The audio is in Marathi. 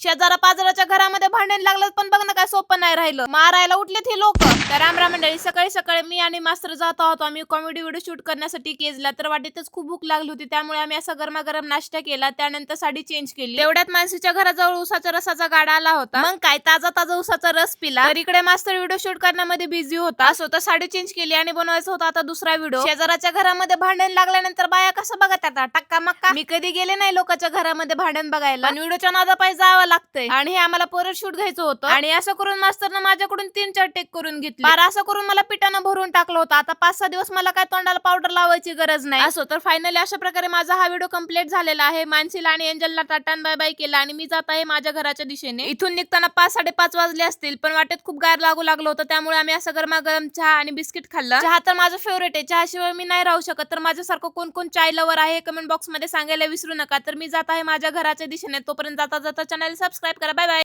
शेजारा पाजाराच्या घरामध्ये भांडण लागलं पण बघ ना काय सोपं नाही राहिलं. मारायला उठलेत हे लोक. तर रामरा मंडळी सकाळी सकाळी मी आणि मास्तर जात आहोत. आम्ही कॉमेडी व्हिडिओ शूट करण्यासाठी केजला. तर वाटेतच खूप भूक लागली होती. त्यामुळे आम्ही असा गरमागरम नाश्ता केला. त्यानंतर साडी चेंज केली. तेवढ्यात मानसीच्या घराजवळ उसाच्या रसाचा गाडा आला होता. मग काय? ताजा ताजा उसाचा रस पिला. तर इकडे मास्तर व्हिडिओ शूट करण्यामध्ये बिझी होता. असं तर साडी चेंज केली आणि बनवायचा होता आता दुसरा व्हिडिओ शेजाराच्या घरामध्ये भांडण लागल्यानंतर बाया कसं बघत आता? टक्का मक्का मी कधी गेले नाही लोकांच्या घरामध्ये भांडण बघायला. व्हिडिओच्या नादा पाहिजे जावं लागतंय. आणि हे आम्हाला परत शूट घ्यायचं होतं. आणि असं करून मास्तरनं माझ्याकडून तीन चार टेक करून घेतली. बारा असं करून मला पिठानं भरून टाकलं होतं. आता पाच सहा दिवस मला काय तोंडाला पावडर लावायची गरज नाही. असो तर फायनली अशा प्रकारे माझा हा व्हिडिओ कंप्लीट झालेला आहे. मानसीला आणि एंजलला टाटा बाय बाय केला आणि मी जात आहे माझ्या घराच्या दिशेने. इथून निघताना पाच साडेपाच वाजले असतील पण वाटेत खूप गार लागू लागलं होतं. त्यामुळे आम्ही असं गरमागरम चहा आणि बिस्किट खाल्लं. चहा तर माझं फेवरेट आहे. चहाशिवाय मी नाही राहू शकत. तर माझ्यासारखं कोण कोण चाय लवर आहे कमेंट बॉक्समध्ये सांगायला विसरू नका. तर मी जात आहे माझ्या घराच्या दिशेने. तोपर्यंत जाता जाता चॅनल सबस्क्राईब करा बाय बाय